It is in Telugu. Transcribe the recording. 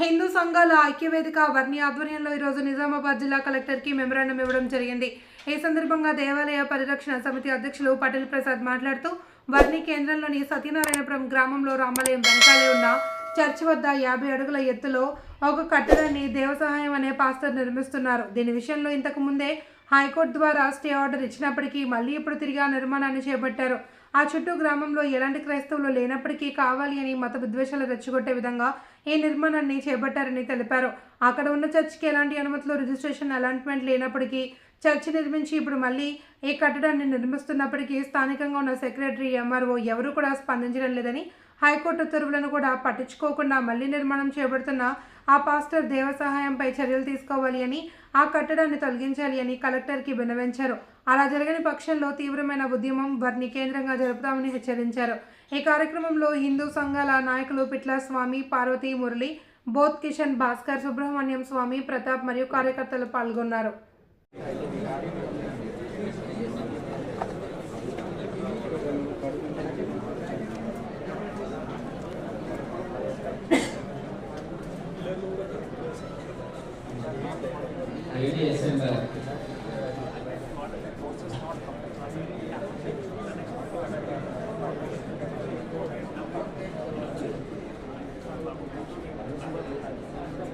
హిందూ సంఘాల ఐక్యవేదిక వర్ణి ఆధ్వర్యంలో ఈరోజు నిజామాబాద్ జిల్లా కలెక్టర్కి మెమరాండం ఇవ్వడం జరిగింది. ఈ సందర్భంగా దేవాలయ పరిరక్షణ సమితి అధ్యక్షులు పటేల్ ప్రసాద్ మాట్లాడుతూ వర్ణి కేంద్రంలోని సత్యనారాయణపురం గ్రామంలో రామాలయం వెనకాలే ఉన్న చర్చ్ వద్ద యాభై అడుగుల ఎత్తులో ఒక కట్టడాన్ని దేవసహాయం అనే పాస్టర్ నిర్మిస్తున్నారు. దీని విషయంలో ఇంతకు ముందే హైకోర్టు ద్వారా స్టే ఆర్డర్ ఇచ్చినప్పటికీ మళ్ళీ ఇప్పుడు తిరిగి ఆ నిర్మాణాన్ని చేపట్టారు. ఆ చుట్టూ గ్రామంలో ఎలాంటి క్రైస్తవులు లేనప్పటికీ కావాలి అని మత విద్వేషాలు రెచ్చగొట్టే విధంగా ఈ నిర్మాణాన్ని చేపట్టారని తెలిపారు. అక్కడ ఉన్న చర్చికి ఎలాంటి అనుమతులు రిజిస్ట్రేషన్ అలాట్మెంట్ లేనప్పటికీ చర్చి నిర్మించి ఇప్పుడు మళ్ళీ ఈ కట్టడాన్ని నిర్మిస్తున్నప్పటికీ స్థానికంగా ఉన్న సెక్రటరీ ఎంఆర్ఓ ఎవరూ కూడా స్పందించడం లేదని హైకోర్టు ఉత్తర్వులను కూడా పట్టించుకోకుండా మళ్ళీ నిర్మాణం చేపడుతున్న ఆ పాస్టర్ దేవ సహాయంపై చర్యలు తీసుకోవాలి అని ఆ కట్టడాన్ని తొలగించాలి అని కలెక్టర్కి విన్నవించారు. అలా జరగని పక్షంలో తీవ్రమైన ఉద్యమం వారిని కేంద్రంగా జరుపుతామని హెచ్చరించారు. ఈ కార్యక్రమంలో హిందూ సంఘాల నాయకులు పిట్ల స్వామి పార్వతీ మురళి బోత్ కిషన్ భాస్కర్ సుబ్రహ్మణ్యం స్వామి ప్రతాప్ మరియు కార్యకర్తలు పాల్గొన్నారు. ఐడిఎస్ఎం